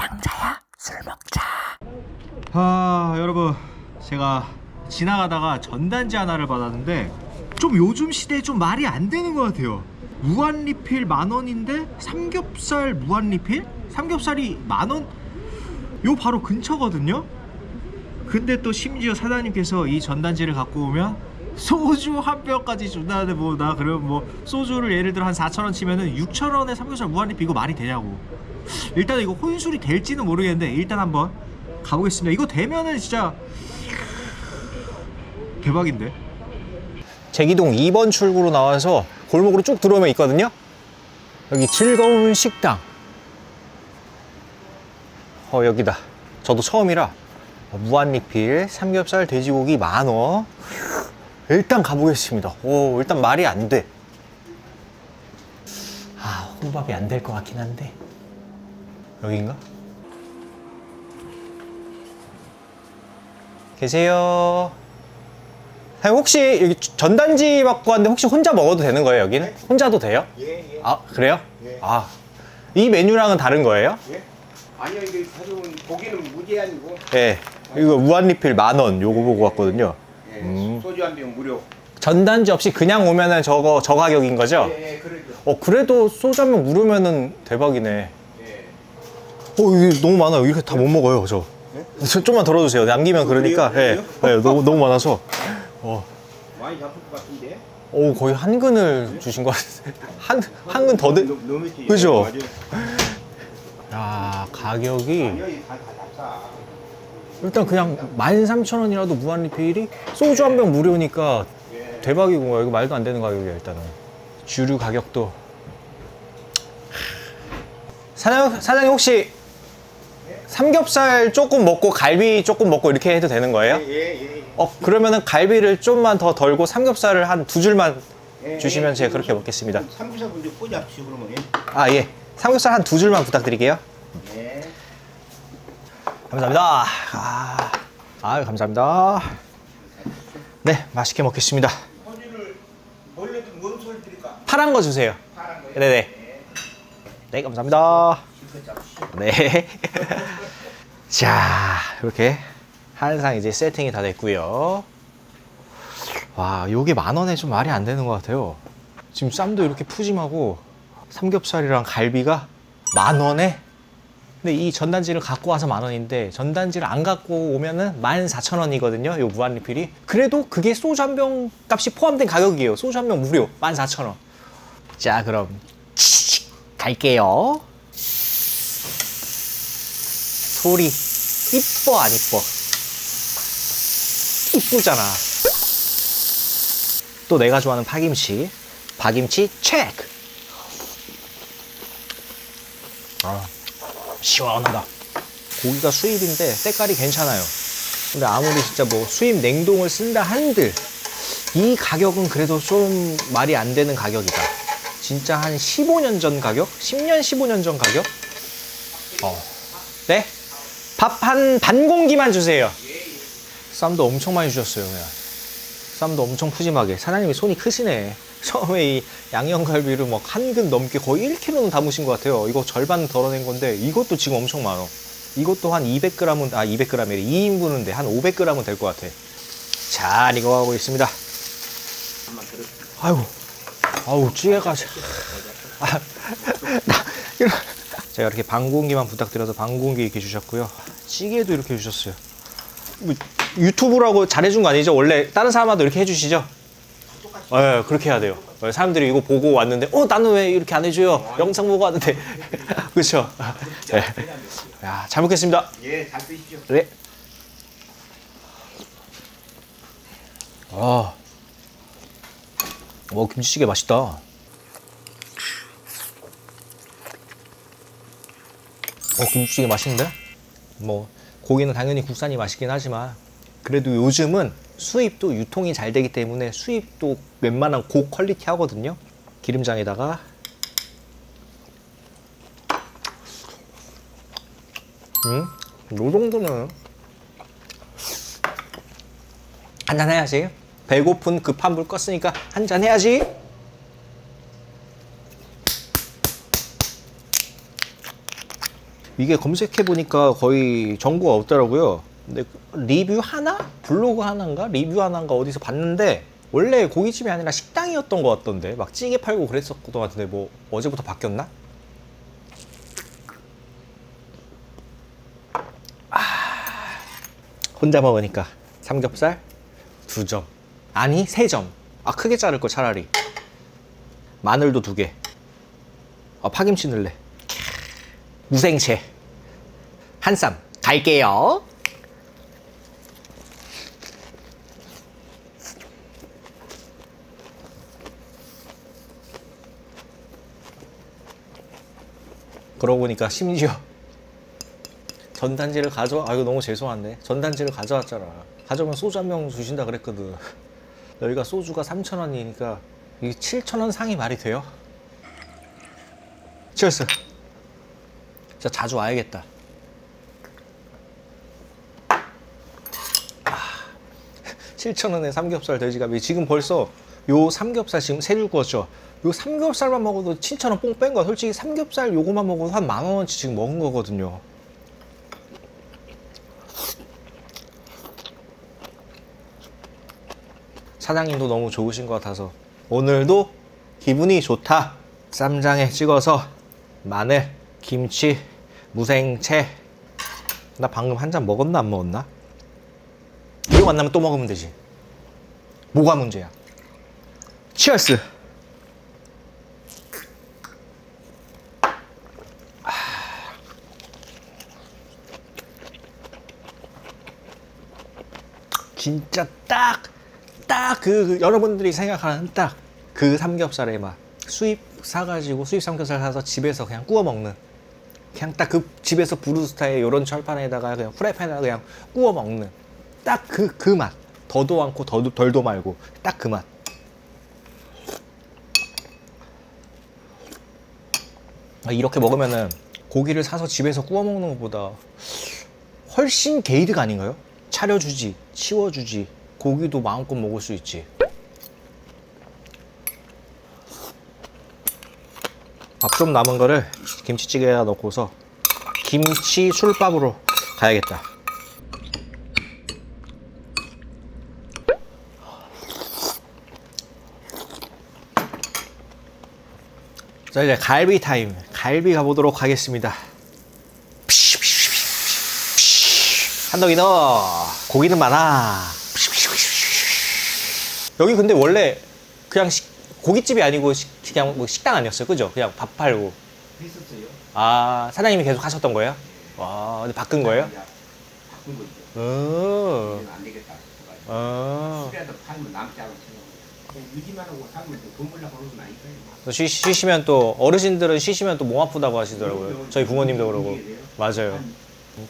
양자야 술 먹자. 아 여러분 제가 지나가다가 전단지 하나를 받았는데 좀 요즘 시대에 좀 말이 안 되는 것 같아요 무한 리필 만 원인데 삼겹살 무한 리필? 삼겹살이 만 원? 요 바로 근처거든요 근데 또 심지어 사장님께서 이 전단지를 갖고 오면 소주 한 병까지 준다는데 뭐 나 그러면 뭐 소주를 예를 들어 한 4천 원 치면은 6천 원에 삼겹살 무한 리필 이거 말이 되냐고 일단 이거 혼술이 될지는 모르겠는데 일단 한번 가보겠습니다. 이거 되면은 진짜 대박인데. 제기동 2번 출구로 나와서 골목으로 쭉 들어오면 있거든요. 여기 즐거운 식당. 어, 여기다. 저도 처음이라 어, 무한 리필 삼겹살 돼지고기 만 원. 일단 가보겠습니다. 오, 일단 말이 안 돼. 아, 혼밥이 안 될 것 같긴 한데. 여긴가? 계세요. 사장님 혹시 여기 전단지 받고 왔는데 혹시 혼자 먹어도 되는 거예요 여기는? 혼자도 돼요? 예, 예. 아 그래요? 예. 아 이 메뉴랑은 다른 거예요? 예? 아니요, 이게 가져온 고기는 무제한이고, 예. 이거 무한 리필 만 원 요거 보고 왔거든요. 예, 음. 소주 한 병 무료. 전단지 없이 그냥 오면은 저거 저 가격인 거죠? 예, 예, 그러죠. 어 그래도 소주 한 병 무료면은 대박이네. 예. 어 이게 너무 많아요. 이렇게 다 못 먹어요 저. 저 좀만 덜어주세요. 남기면 그러니까. 예. 그래요? 예, 너무 너무 많아서. 어. 많이 잡힐 것 같은데. 오 거의 한 근을 주신 것 같은데 한한 근더 드. 너무- 너무 이렇게- 그죠? 예, 맞아요. 야 가격이 아니요, 다, 다 잡사. 일단 그냥 13,000원이라도 무한 리필이 소주 한 병 무료니까 예. 대박이고 이거 말도 안 되는 가격이야 일단은 주류 가격도 사장, 사장님 혹시 삼겹살 조금 먹고 갈비 조금 먹고 이렇게 해도 되는 거예요? 예, 예, 예. 어 그러면은 갈비를 좀만 더 덜고 삼겹살을 한 두 줄만 예, 주시면 예, 제가 예. 그렇게 먹겠습니다 삼겹살 분들 꽂아주시고 그러면. 예. 아예 삼겹살 한 두 줄만 부탁드릴게요 예. 감사합니다. 아, 아유, 감사합니다. 네, 맛있게 먹겠습니다. 파란 거 주세요. 파란? 네네. 네, 감사합니다. 네. 자, 이렇게 한상 이제 세팅이 다 됐고요. 와, 요게 만 원에 좀 말이 안 되는 것 같아요. 지금 쌈도 이렇게 푸짐하고 삼겹살이랑 갈비가 만 원에 근데 이 전단지를 갖고 와서 만 원인데 전단지를 안 갖고 오면은 만 사천 원이거든요. 요 무한 리필이. 그래도 그게 소주 한 병 값이 포함된 가격이에요. 소주 한 병 무료 만 사천 원. 자, 그럼 갈게요. 소리 이뻐 안 이뻐? 이쁘잖아. 또 내가 좋아하는 파김치, 파김치 체크. 아, 시원하다. 고기가 수입인데 때깔이 괜찮아요. 근데 아무리 진짜 뭐 수입 냉동을 쓴다 한들 이 가격은 그래도 좀 말이 안 되는 가격이다. 진짜 한 15년 전 가격? 10년, 15년 전 가격? 어. 네? 밥 한 반 공기만 주세요. 쌈도 엄청 많이 주셨어요, 그냥. 쌈도 엄청 푸짐하게. 사장님이 손이 크시네. 처음에 이 양념갈비를 막 한 근 넘게 거의 1kg는 담으신 것 같아요. 이거 절반 덜어낸 건데 이것도 지금 엄청 많아. 이것도 한 200g은, 아, 200g이래. 2인분인데 한 500g은 될 것 같아. 잘 익어가고 있습니다. 아이고, 아우, 찌개가. 참- 아, 나, 이런. 제가 이렇게 반 공기만 부탁드려서 반 공기 이렇게 주셨고요. 찌개도 이렇게 주셨어요. 뭐, 유튜브라고 잘해준 거 아니죠? 원래 다른 사람마다 이렇게 해주시죠? 네, 그렇게 해야 돼요. 네, 사람들이 이거 보고 왔는데, 어, 나는 왜 이렇게 안 해줘요? 영상 보고 왔는데. 그렇죠? 네. 야, 잘 먹겠습니다. 예, 잘 드십시오. 네. 아, 와 김치찌개 맛있다. 어 김치찌개 맛있는데? 뭐 고기는 당연히 국산이 맛있긴 하지만 그래도 요즘은 수입도 유통이 잘 되기 때문에 수입도 웬만한 고 퀄리티 하거든요. 기름장에다가 음, 요 정도면 한잔 해야지. 배고픈 급한 불 껐으니까 한 잔 해야지. 이게 검색해 보니까 거의 정보가 없더라고요. 근데 리뷰 하나? 블로그 하나인가? 리뷰 하나인가 어디서 봤는데 원래 고깃집이 아니라 식당이었던 것 같던데 막 찌개 팔고 그랬었던 것 같은데 뭐 어제부터 바뀌었나? 아, 혼자 먹으니까 삼겹살 두 점. 아니 세 점. 아 크게 자를 거 차라리. 마늘도 두 개. 아 파김치 넣을래. 무생채. 한 쌈. 갈게요. 그러고 보니까 심지어 전단지를 가져 아 이거 너무 죄송한데. 전단지를 가져왔잖아. 가져오면 소주 한 병 주신다 그랬거든. 여기가 소주가 3,000원이니까 이게 7,000원 상이 말이 돼요? 치얼스. 진짜 자주 와야겠다. 아, 7,000원에 삼겹살 돼지갈비. 지금 벌써 요 삼겹살 지금 세줄 구웠죠 요 삼겹살만 먹어도 7,000원 뽕 뺀 거야 솔직히 삼겹살 요거만 먹어도 한 만 원어치 지금 먹은 거거든요 사장님도 너무 좋으신 것 같아서 오늘도 기분이 좋다. 쌈장에 찍어서 마늘, 김치, 무생채. 나 방금 한 잔 먹었나 안 먹었나? 기억 안 나면 또 먹으면 되지. 뭐가 문제야? 치얼스. 진짜 딱, 딱 그 여러분들이 생각하는 딱 그 삼겹살의 맛. 수입 사가지고 수입 삼겹살 사서 집에서 그냥 구워 먹는. 그냥 딱 그 집에서 브루스타의 요런 철판에다가 그냥 프라이팬에다가 그냥 구워 먹는. 딱 그, 그 맛. 더도 않고 더도, 덜도 말고 딱 그 맛. 아, 이렇게 먹으면은 고기를 사서 집에서 구워 먹는 것보다 훨씬 게이드가 아닌가요? 차려주지, 치워주지, 고기도 마음껏 먹을 수 있지. 밥 좀 남은 거를 김치찌개에다 넣고서 김치 술밥으로 가야겠다. 자 이제 갈비 타임. 갈비 가보도록 하겠습니다. 한 덩이 넣어. 고기는 많아. 여기 근데 원래 그냥 식- 고깃집이 아니고 식- 그냥 뭐 식당 아니었어요, 그죠? 그냥 밥 팔고. 했었어요. 아 사장님이 계속 하셨던 거예요? 와, 근데 바꾼 거예요? 그냥 바꾼 거죠. 어. 이제는 안 되겠다. 싶어가지고. 어. 팔면 유지만 하고 살면 돈 벌려고? 또 쉬, 쉬시면 또 어르신들은 쉬시면 또 몸 아프다고 하시더라고요. 저희 부모님도 그러고. 맞아요.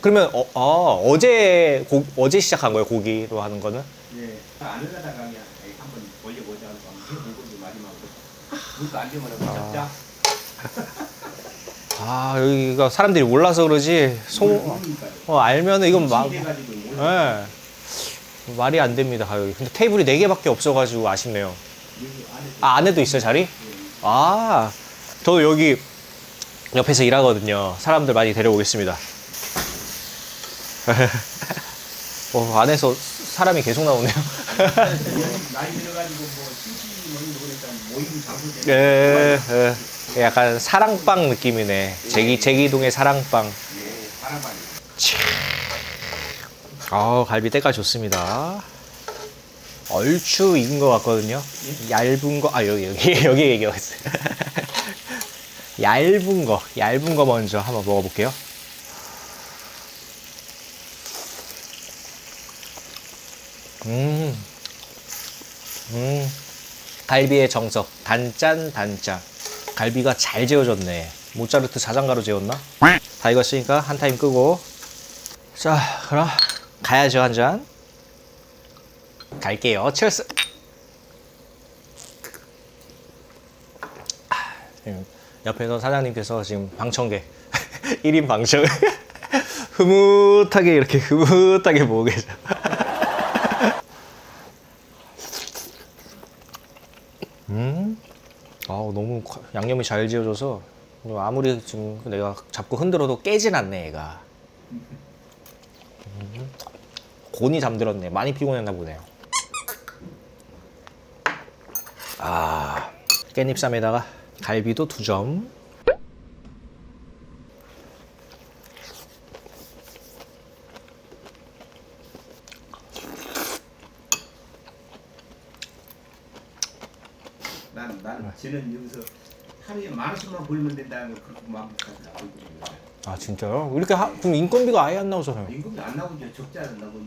그러면 어, 아, 어제 고, 어제 시작한 거예요 고기로 하는 거는? 네. 안 흘러다가 그냥 에이, 한번 벌려보자 하고 해보고 마지막으로 물도 안 되면 잡자. 아 여기가 사람들이 몰라서 그러지 송. 어, 알면은 이건 막 돼가지고 몰라. 예. 말이 안 됩니다 가격이. 근데 테이블이 4 개밖에 없어가지고 아쉽네요. 여기 안에 아 안에도 있어요 자리? 아 저도 여기 옆에서 일하거든요. 사람들 많이 데려오겠습니다. 어, 안에서 사람이 계속 나오네요. 나이 들어가지고 뭐 먹는 거 그러니까 모임 장소 때 예, 예. 약간 사랑빵 느낌이네. 제기 제기동의 사랑빵. 예, 사람반이. 아 갈비 때깔 좋습니다. 얼추 익은 것 같거든요. 얇은 거, 아 여기 여기 여기 얘기가 있어요. 얇은 거, 얇은 거 먼저 한번 먹어볼게요. 음, 음, 갈비의 정석 단짠 단짠. 갈비가 잘 재워졌네. 모짜르트 자장가로 재웠나? 다 익었으니까 한 타임 끄고 자, 그럼 가야죠 한 잔. 갈게요. 치얼스. 아, 지금 옆에서 사장님께서 지금 방청객 1인 방청 흐뭇하게 이렇게 흐뭇하게 보고 계셔. 음, 아우 너무 과- 양념이 잘 지어져서 아무리 지금 내가 잡고 흔들어도 깨진 않네 얘가. 음. 곤이 잠들었네. 많이 피곤했나 보네요. 아 깻잎쌈에다가 갈비도 두 점. 난, 난 쟤는 여기서 하루에 만 원씩만 벌면 된다는 그렇게 마음까지 나고. 아 진짜요? 이렇게 하, 그럼 인건비가 아예 안 나오잖아요. 임금이 안 나오죠. 적지 않는다고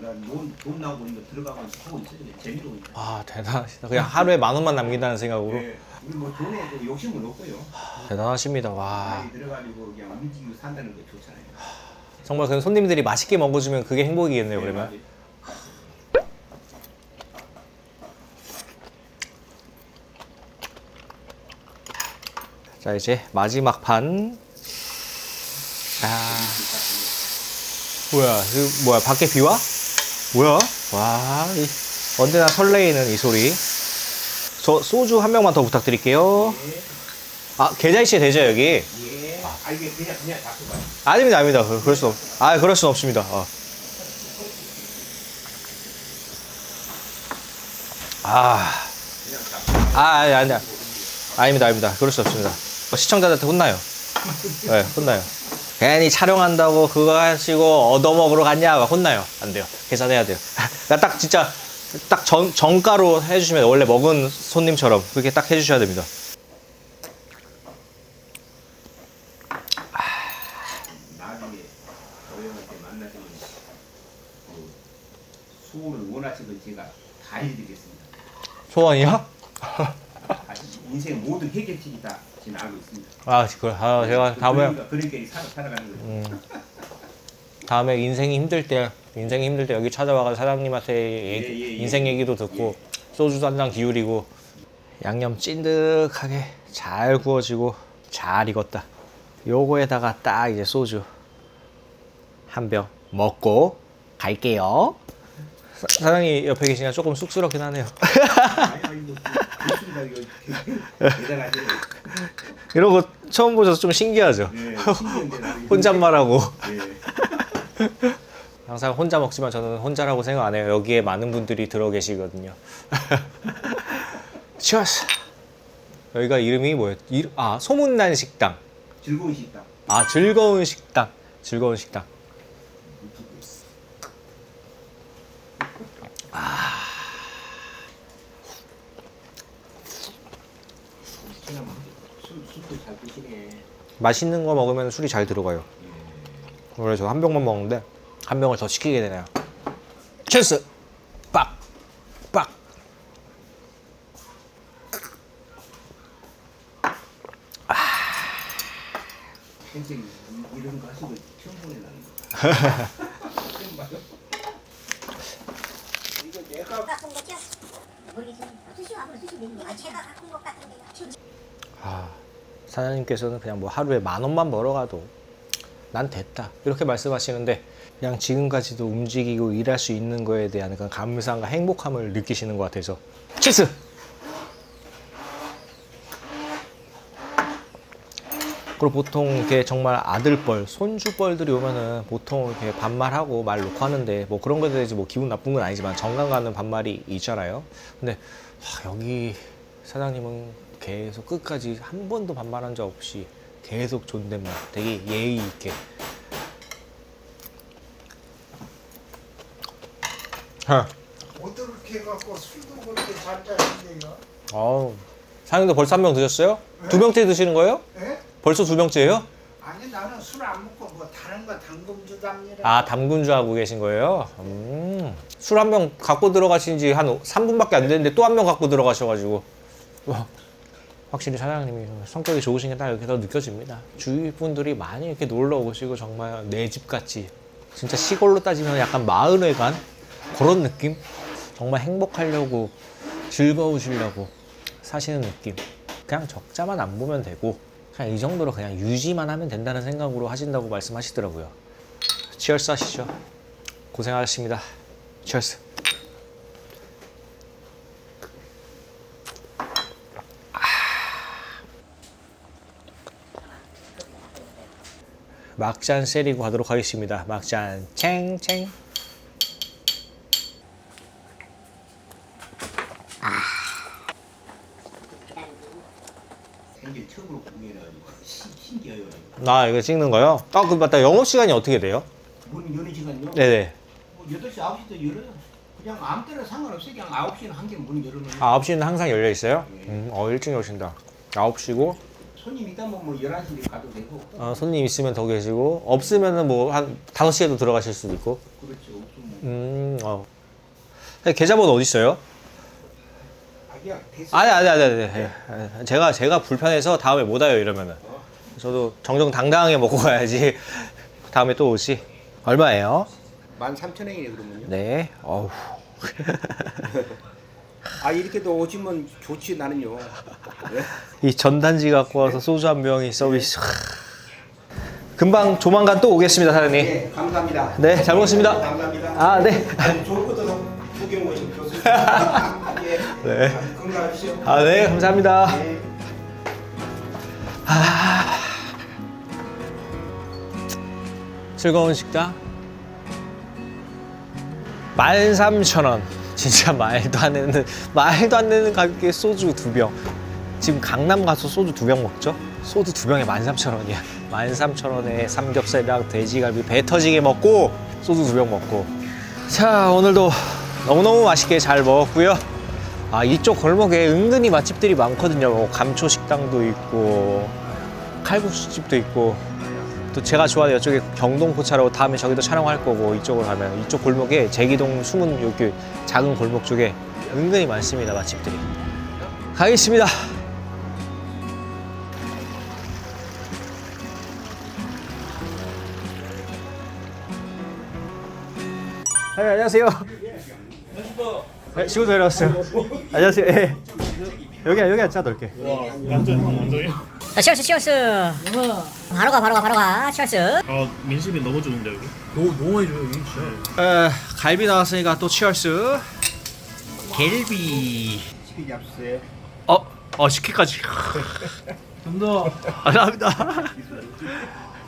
난돈 돈 나오고 이거 들어가고 하고 있어요. 재미로. 아 대단하시다. 그냥 하루에 만 원만 남긴다는 생각으로 예, 우리 뭐 돈에 그 욕심은 없고요. 대단하십니다. 와 많이 들어가지고 그냥 움직이고 산다는 게 좋잖아요. 정말 그 손님들이 맛있게 먹어주면 그게 행복이겠네요. 그러면. 예, 자 이제 마지막 판. 아 뭐야 그 뭐야 밖에 비 와? 뭐야? 와 이, 언제나 설레이는 이 소리. 저 소주 한 병만 더 부탁드릴게요. 아 계좌 이체 되죠 여기? 예. 아 이게 그냥 그냥 잡고 가요. 아닙니다 아닙니다 그- 그럴 수 없. 아 그럴 순 없습니다. 어. 아. 아, 아니, 아니, 아닙니다, 아닙니다. 그럴 수 없습니다. 어, 시청자들한테 혼나요. 네, 혼나요. 괜히 촬영한다고 그거 하시고 얻어먹으러 갔냐? 혼나요. 안 돼요. 계산해야 돼요. 그러니까 딱 진짜 딱 정, 정가로 해주시면 원래 먹은 손님처럼 그렇게 딱 해주셔야 됩니다. 나중에 저형한테 만나시면 그 수호를 원하시던 제가 다 해드리겠습니다. 소원이요? 아, 인생 모든 해결책이 다 알고 있습니다. 아, 그래. 아, 제가 다음에 그러니까 살아, 살아가는 거죠. 음, 다음에 인생이 힘들 때 인생이 힘들 때 여기 찾아와서 사장님한테 얘기- 예, 예, 예. 인생 얘기도 듣고 소주도 한 잔 기울이고 양념 찐득하게 잘 구워지고 잘 익었다. 요거에다가 딱 이제 소주 한 병 먹고 갈게요. 사, 사장님 옆에 계시니까 조금 쑥스럽긴 하네요. 아니, 아니, 뭐. 대단하죠. 이런 거 처음 보셔서 좀 신기하죠. 이거- 혼잣말하고 예. 항상 혼자 먹지만 저는 혼자라고 생각 안 해요. 여기에 많은 분들이 들어 계시거든요. 치어스. 여기가 이름이 뭐였? 이, 아 소문난 식당. 즐거운 식당. 아 즐거운 식당. 즐거운 식당. 술, 술도 잘 드시네. 맛있는 거 먹으면 술이 잘 들어가요. 원래 저 한 병만 먹는데 한 병을 더 시키게 되네요. 치어스. 빡. 빡. 이- 이런. 이거 내가 갖고 온 거죠? 아, 제가 갖고 온 것 같은데요. 아, 사장님께서는 그냥 뭐 하루에 만 원만 벌어가도 난 됐다 이렇게 말씀하시는데 그냥 지금까지도 움직이고 일할 수 있는 거에 대한 그런 감사함과 행복함을 느끼시는 것 같아서 치스! 그리고 보통 이렇게 정말 아들뻘, 손주뻘들이 오면은 보통 이렇게 반말하고 말 놓고 하는데 뭐 그런 거에 대해서 뭐 기분 나쁜 건 아니지만 정감 가는 반말이 있잖아요. 근데 아, 여기 사장님은 계속 끝까지 한 번도 반말한 적 없이 계속 존댓말 되게 예의 있게 어떻게 해갖고 술도 그렇게 잘 짜신대요? 아우 사장님도 벌써 한 병 드셨어요? 두 병째 드시는 거예요? 예? 벌써 두 병째예요? 아니 나는 술 안 먹고 뭐 다른 거 담금주 담니다. 아 담근주 하고 계신 거예요? 음, 술 한 병 갖고 들어가신 지 한 3분밖에 안 됐는데 또 한 병 갖고 들어가셔가지고 와, 확실히 사장님이 성격이 좋으신 게 딱 이렇게 더 느껴집니다 주위 분들이 많이 이렇게 놀러 오시고 정말 내 집 같이 진짜 시골로 따지면 약간 마을에 간 그런 느낌? 정말 행복하려고 즐거우시려고 사시는 느낌 그냥 적자만 안 보면 되고 그냥 이 정도로 그냥 유지만 하면 된다는 생각으로 하신다고 말씀하시더라고요 치얼스 하시죠. 고생하셨습니다. 치얼스. 막잔 세리고 가도록 하겠습니다. 막잔 챙챙. 아 이거 찍는 거요? 아그 맞다 영업 시간이 어떻게 돼요? 문 여는 시간요? 네네. 뭐 8시, 9시도 열어요. 그냥 아무 때나 상관없어요. 그냥 9시는 한 개 문 열으면 아 9시는 항상 열려 있어요? 음, 어 일찍 오신다. 9시고 손님 있다면 뭐 11시에 가도 되고 어, 손님 있으면 더 계시고 없으면은 뭐 한 5시에도 들어가실 수도 있고. 그렇죠. 없으면 음 어. 계좌번호 어디 있어요? 자기야 됐어. 아니 아니 아니 아니. 아니. 제가 제가 불편해서 다음에 못 와요 이러면은. 저도 정정당당하게 먹고 가야지. 다음에 또 오지. 얼마예요? 13,000원이네 그러면요. 네. 어우. 아 이렇게도 오시면 좋지 나는요. 네? 이 전단지 갖고 와서 소주 한 병이 서비스. 하. 금방 조만간 또 오겠습니다, 사장님. 네, 감사합니다. 네, 잘 먹었습니다. 감사합니다. 아, 네. 좋은 것도 구경 오신 교수님. 예. 네. 건강하십시오. 아, 네, 감사합니다. 네. 즐거운 식당. 13,000원. 진짜 말도 안 되는, 말도 안 되는 가격에 소주 두 병. 지금 강남 가서 소주 두 병 먹죠? 소주 두 병에 13,000원이야. 13,000원에 삼겹살이랑 돼지갈비 배 터지게 먹고 소주 두 병 먹고. 자, 오늘도 너무너무 맛있게 잘 먹었고요. 아, 이쪽 골목에 은근히 맛집들이 많거든요. 뭐 감초 식당도 있고 칼국수집도 있고 또 제가 좋아하는 이쪽에 경동포차라고 다음에 저기도 촬영할 거고 이쪽으로 가면 이쪽 골목에 제기동 숨은 여기 작은 골목 쪽에 은근히 많습니다 맛집들이 가겠습니다 네, 안녕하세요 네, 시고 내려왔어요 안녕하세요 예. 여기 여기 앉자 넓게 자, 치얼스, 치얼스. 바로 가, 바로 가, 바로 가. 치얼스. 아 민심이 너무 좋은데 여기? 너무 너무 많이 줘요 여기 진짜 에, 갈비 나왔으니까 또 치얼스. 갤비. 치킨 잡수세요. 어, 어 식혜까지. 좀더 감사합니다.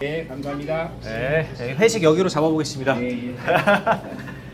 네, 감사합니다. 네, 회식 여기로 잡아보겠습니다. 예, 예.